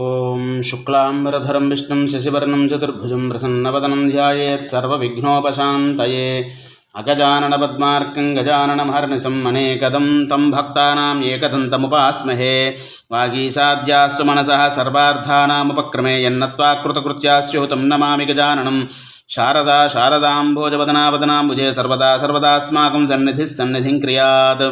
ॐ शुक्लाम्बरधरं विष्णुं शशिवर्णं चतुर्भुजं प्रसन्नवदनं ध्यायेत् सर्वविघ्नोपशान्तये अगजाननपद्मार्कं गजाननमहर्निशम् अनेकदं तं भक्तानाम् एकदन्तमुपास्महे वागीसाद्यास्तु मनसः सर्वार्थानामुपक्रमे यन्नत्वा कृतकृत्यास्युः तं नमामि गजाननं शारदा शारदाम्भोजवदनावदनाम्बुजे सर्वदा सर्वदास्माकं सन्निधिः सन्निधिं क्रियात्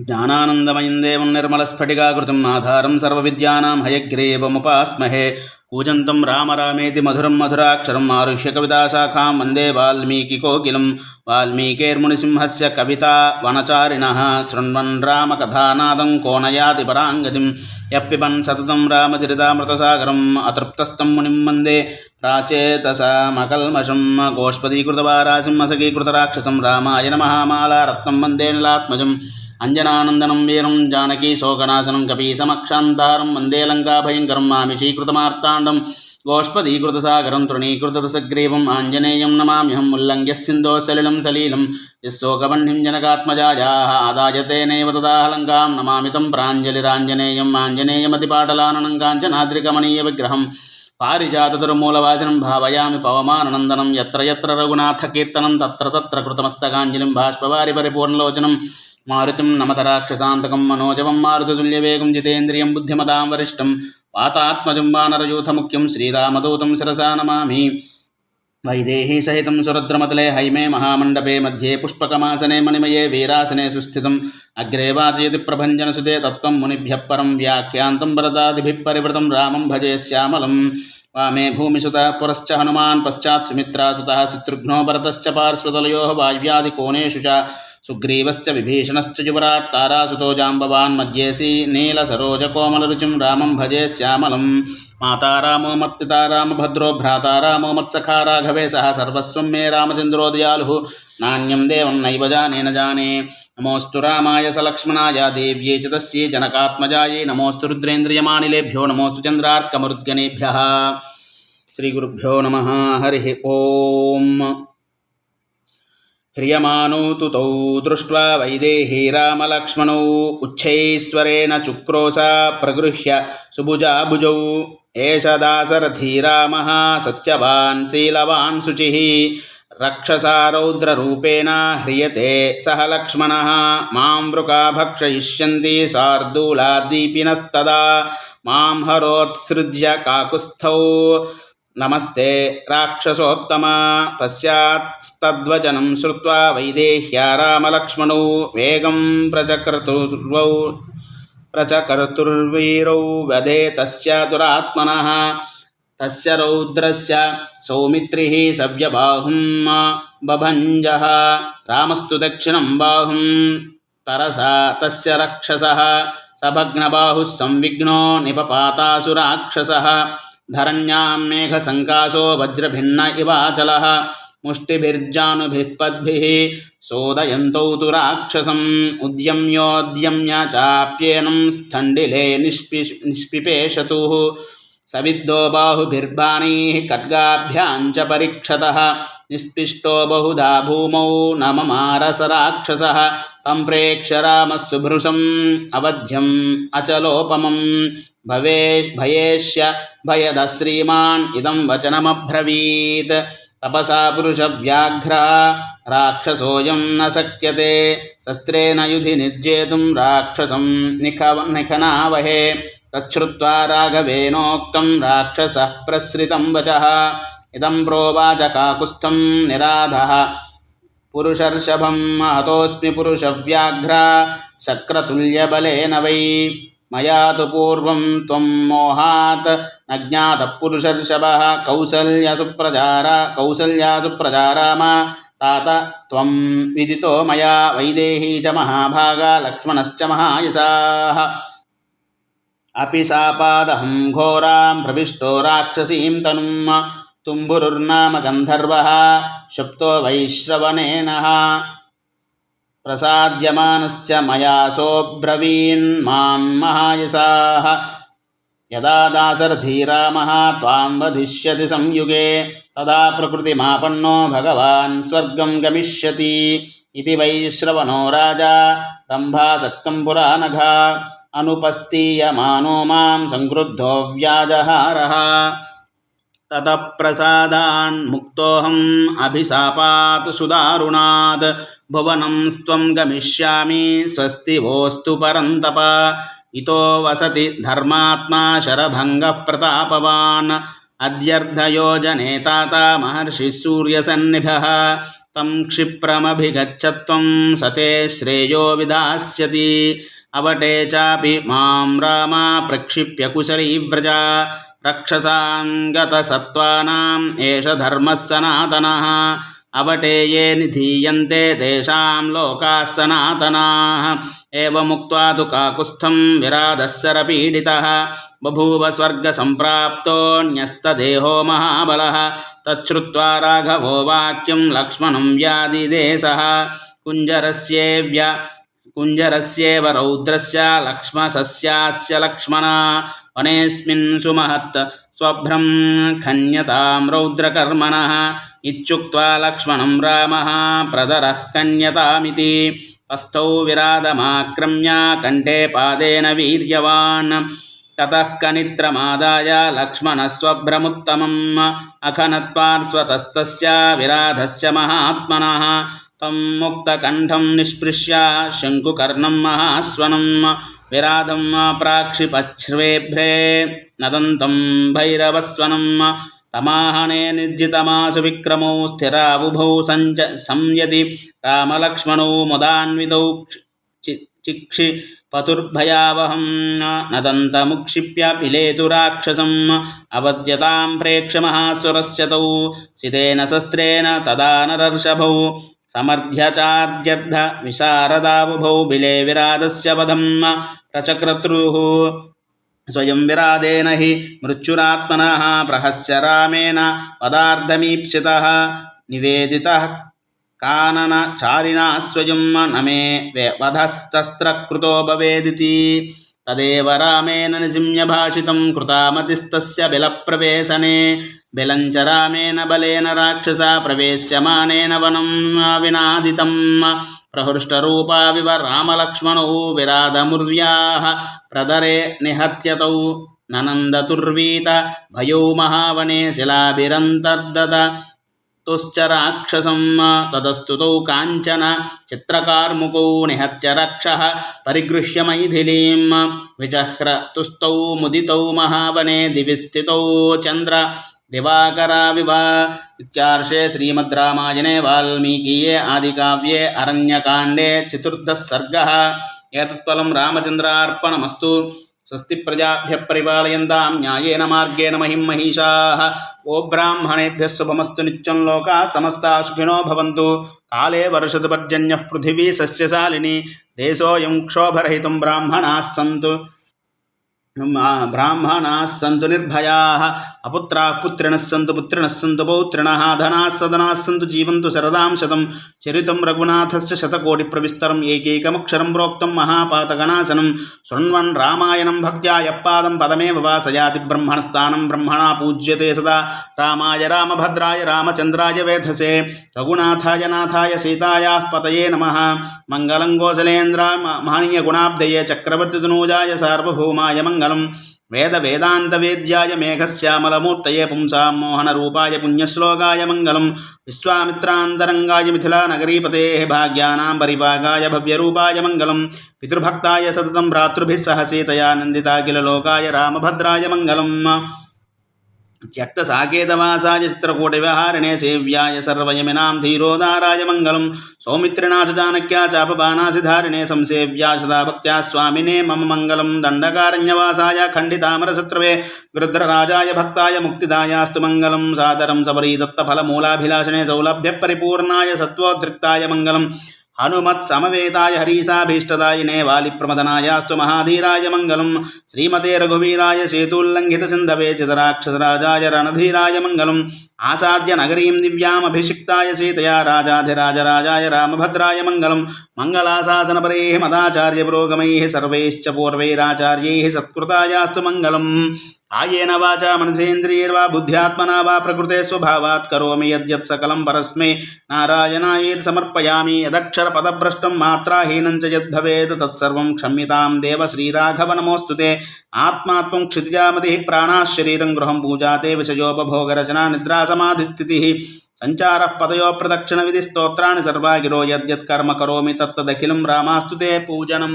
జ్ఞానానందమయందేవం నిర్మలస్ఫటికాకృతం ఆధారం సర్వ విద్యానాం హయగ్రీవముపాస్మహే. కూజంతం రామ రామేతి మధురం మధురాక్షరం ఆరుష్య కవితాశాఖాం వందే వాల్మీకి కోకిలం. వాల్మీకేర్మునిసింహస్ కవిత వనచారిణ. శృణ్వన్ రామకథానాదం కోణయాతి పరాంగతిం. యప్పిబన్ సతతం రామచరితామృతసాగరం అతృప్తస్థం మునిం వందే ప్రాచేతసామకల్మషం. గోష్పదీకృతవారాసింహసకీకృతరాక్షసం రామాయ నమహామాలారత్నం వందే నిలాత్మజం. అంజనానందనం వీరం జానకీ శోకనాశనం కపీసమక్షాంతారం వందే లంకాభయంకరం మామి శ్రీకృతమార్తాండం గోష్పదీకృతసాగరం తృణీకృతసగ్రీవం ఆంజనేయం నమామ్యహం ఉల్లంఘ్య సింధో సలిలం సలీలం యశోకవహ్నిం జనకాత్మజాయాः ఆదాయతేనైవ తదాహలంకాం నమామితం ప్రాంజలిరాంజనేయం ఆంజనేయమతిపాటలాననం కాంచనాద్రికమణీయ విగ్రహం పారిజాతతురుమూలవాచనం భావయామి పవమానందనం ఎత్ర ఎత్ర రఘునాథకీర్తనం తత్ర తత్ర కృతమస్తకాంజలిం బాష్పవారి పరిపూర్ణలోచనం మారుతిం నమత రాక్షసాంతకం మనోజవం మారుతతుల్యవేగం జితేంద్రియం బుద్ధిమతాం వరిష్టం వాతాత్మజం వానరయూథముఖ్యం శ్రీరామదూతం శిరసా నమామి వైదేహీ సహితం సురద్రమతలే హైమే మహామండపే మధ్యే పుష్పకమాసనే మణిమయే వీరాసనే సుస్థితం అగ్రే వాచయతి ప్రభంజనసుతే తత్వం మునిభ్యః పరం వ్యాఖ్యాంతం వరదాదిభిः పరివృతం రామం భజే శ్యామలం వామే భూమిసుత పురశ్చ హనుమాన్ పశ్చాత్ సుమిత్రాసుత శత్రుఘ్నో భరతశ్చ పార్శ్వతలయోः వాయ్వ్యాదికోణేషు చ సుగ్రీవశ్చ విభీషణశ్చ యువరాట్ తారాసుతో జాంబవాన్ మధ్యేసి నీల సరోజ కోమలరుచిం రామం భజే శ్యామలం. మాతారామో మత్పితారామభద్రో భ్రాతారామో మత్సఖా రాఘవే సహ సర్వస్వం మే రామచంద్రో దయాలు నాణ్యం దేవం నైవ జానేన జానే. నమోస్తు రామాయ సలక్ష్మణాయ దేవ్యే చ తస్యే జనకాత్మజాయే. నమోస్తు రుద్రేంద్రియమానిలేభ్యో నమోస్తు చంద్రార్కమరుద్గణేభ్య శ్రీ గురుభ్యో నమ. హరి ఓం. ह्रियमाणौ तु तौ दृष्ट्वा वैदेही रामलक्ष्मणौ उच्छैश्वरेण चुक्रोशा प्रगृह्य सुभुजाभुजौ एष दासरथी रामः सत्यवान् शीलवान् शुचिः रक्षसारौद्ररूपेण ह्रियते सः लक्ष्मणः मां वृका भक्षयिष्यन्ति शार्दूलाद्वीपिनस्तदा मां हरोत्सृज्य काकुस्थौ నమస్తే రాక్షసోత్తమ. తస్యాస్తద్వచనం శ్రుత్వా వైదేహ్యా రామలక్ష్మణౌ వేగం ప్రచకర్తుర్వౌ ప్రచకర్తుర్వీరౌ వదే తస్య దురాత్మన. తస్య రౌద్రస్య సౌమిత్రి సవ్యబాహుం బభంజ. రామస్తు దక్షిణం బాహుం తరసా తస్య రక్షస. సభగ్నబాహుస్సంవిఘ్నో నిపపాతాసురాక్షస धरण्यां मेघसङ्कासो वज्रभिन्न इवाचलः मुष्टिभिर्जानुभिः पद्भिः सोदयन्तौ तु राक्षसम्। उद्यम्योद्यम्य चाप्येनं स्थण्डिले निष्पि निष्पिपेशतुः। सविद्धो बाहुभिर्बाणैः खड्गाभ्यां च परीक्षतः निष्पिष्टो बहुधा भूमौ नममारसराक्षसः तं प्रेक्ष्य रामः सुभृशम् अवध्यम् अचलोपमं भवे भयेष्य भयदः श्रीमान् इदं वचनमब्रवीत् तपसा पुरुषव्याघ्रा राक्षसोऽयं न शक्यते शस्त्रेण युधि निर्जेतुं राक्षसं निख निखनावहे तच्छ्रुत्वा राघवेनोक्तं राक्षसः प्रसृतं वचः इदं प्रोवाच काकुस्थं निराधः पुरुषर्षभं हतोऽस्मि पुरुषव्याघ्रा शक्रतुल्यबलेन वै मया तु पूर्वं त्वं मोहात् न ज्ञातः पुरुषर्षभः कौसल्यसुप्रजारा कौसल्यासुप्रजाराम तात त्वं विदितो मया वैदेही च महाभागा लक्ष्मणश्च महायसाः अपि सापादहं घोरां प्रविष्टो राक्षसीं तनुं तुम्बुरुर्नाम गन्धर्वः शुप्तो वैश्रवणेनः प्रसाद्यमानश्च मया सोऽब्रवीन् मां महायसाः यदा दासरथी रामः त्वां वधिष्यति संयुगे तदा प्रकृतिमापन्नो भगवान् स्वर्गं गमिष्यति इति वै श्रवणो राजा रम्भासक्तं पुरानघा अनुपस्थीयमानो मां सङ्क्रुद्धो व्याजहारः। ततः प्रसादान्मुक्तोऽहम् अभिशापात् सुदारुणात्। भुवनं स्त्वं गमिष्यामि स्वस्ति वोऽस्तु परन्तप। इतो वसति धर्मात्मा शरभङ्गः प्रतापवान् अद्यर्धयोजने ताता महर्षिः सूर्यसन्निभः। तं क्षिप्रमभिगच्छत्वं सते श्रेयो विधास्यति అవటే చాపి మాం రామ ప్రక్షిప్య కుశలీ వ్రజ. రక్షసాంగతసత్వానాం ఏష ధర్మః సనాతనः. అవటే ఏ నిధీయంతే తేషాం లోకాः సనాతనాः. ఏవముక్త్వా తు కాకుస్థం విరాధస్సరపీడితः బభూవ స్వర్గసంప్రాప్తోऽన్యస్తదేహో మహాబలः. తచ్చుత్వా రాఘవో వాక్యం లక్ష్మణం వ్యాధిదేశः కుంజరస్యేవ్య कुञ्जरस्येव रौद्रस्य लक्ष्मसस्यास्य लक्ष्मणा वनेऽस्मिन् सुमहत् स्वभ्रं खन्यतां रौद्रकर्मणः इत्युक्त्वा लक्ष्मणं रामः प्रदरः कन्यतामिति तस्थौ विरादमाक्रम्य कण्ठे पादेन वीर्यवान् ततः कनित्रमादाय लक्ष्मणस्वभ्रमुत्तमम् अखनत्पार्श्वतस्तस्य विराधस्य महात्मनः तं मुक्तकण्ठं निष्पृश्य शङ्कुकर्णं महास्वनं विराधं प्राक्षिपच्छ्वेभ्रे नदन्तं भैरवस्वनं तमाहने निर्जितमासु विक्रमौ स्थिराबुभौ सञ्च संयति रामलक्ष्मणौ मुदान्वितौ चि चिक्षि पतुर्भयावहं नदन्तमुक्षिप्य पिलेतु राक्षसम् अवद्यतां प्रेक्ष्य महासुरस्य तौ सितेन शस्त्रेण तदा नरर्षभौ సమర్థ్యచార్యర్థ విశారదాబుభౌ బిలే విరాదస్య వధం ప్రచక్రతృ స్వయం విరాదేన హి మృత్యురాత్మన ప్రహస్య రామేణ పదార్థమీప్సిత నివేదిత కానన చారిణ స్వయం నమే వధస్తస్త్రకృతో భవేదితి తదేవ రామేణ నిసింహభాషితం కృతామతిస్తస్య బిలప్రవేశనే బిలంచ రామేణ బలేన రాక్షస ప్రవేశ్యమానేన వనం వినాదితం ప్రహృష్టరూపా వివ రామలక్ష్మణౌ విరాధముర్వ్యాः ప్రదరే నిహత్యతౌ ననందతుర్వీత భయో మహావనే శిలాభిరంతర్దత तुश्च राक्षसं तदस्तुतौ काञ्चन चित्रकार्मुकौ निहत्य रक्षः परिगृह्य मैथिलीं विजह्र तुस्तौ मुदितौ महावने दिवि स्थितौ चन्द्र दिवाकराविव इत्यार्षे श्रीमद्रामायणे वाल्मीकीये आदिकाव्ये अरण्यकाण्डे चतुर्दः सर्गः एतत्फलं रामचन्द्रार्पणमस्तु స్వస్తి ప్రజాభ్య పరిపాలయంతాం న్యాయేన మార్గేణ మహిం మహిషా ఓ బ్రాహ్మణేభ్య శుభమస్తు నిత్యం లోకా సమస్త సుఖినో భవంతు కాలే వర్షదు పర్జన్య పృథివీ సస్యశాలిని దేశోయం క్షోభరహితం బ్రాహ్మణాస్సంతు బ్రాహ్మణా సంతు నిర్భయా అపుత్రా పుత్రిణ సంతు పుత్రిణ సంతు పౌత్రిణ ధనా సదనా సంతు జీవంతు శరదాం శతం చరితం రఘునాథస్ శతకోటి ప్రవిస్తరం ఏకైకమక్షరం ప్రోక్తం మహాపాతగణాశనం శృణ్వన్ రామాయణం భక్త్యా యప్పాదం పదమే వాసయాతి బ్రహ్మణస్థానం బ్రహ్మణా పూజ్యతే సదా రామాయ రామభద్రాయ రామచంద్రాయ వేధసే రఘునాథాయ నాథాయ సీతాయా పతయే నమ మంగళం గోసలేంద్ర మహనీయ గుణాబ్దయే చక్రవర్తి తనూజాయ సార్వభౌమాయ మంగళ మంగళం వేద వేదాంత వేద్యాయ మేఘశ్యామలమూర్తయే పుంసాం మోహన రూపాయ పుణ్యశ్లోకాయ మంగళం విశ్వామిత్రాంతరంగాయ మిథిలా నగరీపతే భాగ్యానాం పరిభాగాయ భవ్యరూపాయ మంగళం పితృభక్తాయ సతతం భ్రాతృభిः సహ రామభద్రాయ మంగళం త్యక్తసాకేతవాసాయ చిత్రకూటవ్యహారిణే సేవ్యాయ సర్వయమినాం ధీరోదారాయ మంగళం సౌమిత్రినాథ చాణక్యా చాపబానాసిధారిణే సంసేవ్యా సదాభక్త్యా స్వామినే మమ మంగళం. దండకారణ్యవాసాయ ఖండితామరసత్రవే గృద్రరాజాయ భక్తాయ ముక్తిదాయాస్తు మంగళం. సాదరం సబరీదత్తఫలమూలాభిలాషణే సౌలభ్యపరిపూర్ణాయ సత్వోద్రిక్తాయ మంగళం. హనుమత్ సమవేతాయ హరీసాభీష్టదాయినే వాలిప్రమదనాయాస్తు మహాధీరాయ మంగళం. శ్రీమతే రఘువీరాయ సేతుల్లంఘిత సింధవే చితరాక్షసరాజాయ రణధీరాయ మంగళం. ఆసాద్య నగరీం దివ్యామభిషిక్తాయ సీతయా రాజాధిరాజరాజాయ రామభద్రాయ మంగళం. మంగళాశాసనపరే మదాచార్యపురోగమై సర్వైశ్చ పూర్వైరాచార్యై సత్కృతాయాస్తు మంగళం. కాయేన వాచా మనసేంద్రియర్వా బుద్ధ్యాత్మనా వా ప్రకృతే స్వభావాత్ కరోమి యద్యత్ సకలం పరస్మే నారాయణాయేత్ సమర్పయామి. యదక్షర పదభ్రష్టం మాత్రాహీనం చ యద్భవేత్ తత్సర్వం క్షమ్యతాం దేవ శ్రీరాఘవ నమోస్తుతే ఆత్మాత్మం క్షితిజామతి ప్రాణాశరీరం గృహం పూజాతే విషయోపభోగరచనా నిద్రా సమాధిస్థితి సంచార పదయో ప్రదక్షిణ విధి స్తోత్రాన్ని సర్వాగిరో యద్యత్ కర్మ కరోమి తత్తదఖిలం రామాస్తుతే పూజనం.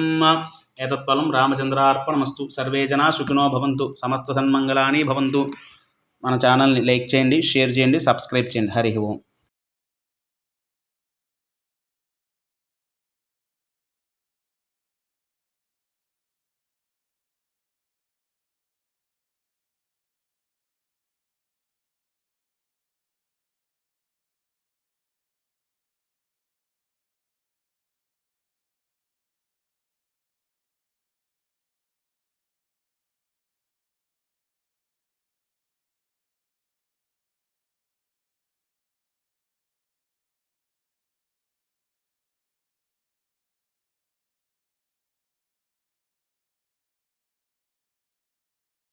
ఏతత్ఫలం రామచంద్రార్పణమస్తు. సర్వే జనా సుఖినో భవంతు. సమస్త సన్మంగళాని భవంతు. మన ఛానల్ని లైక్ చేయండి షేర్ చేయండి సబ్స్క్రైబ్ చేయండి. హరి ఓం.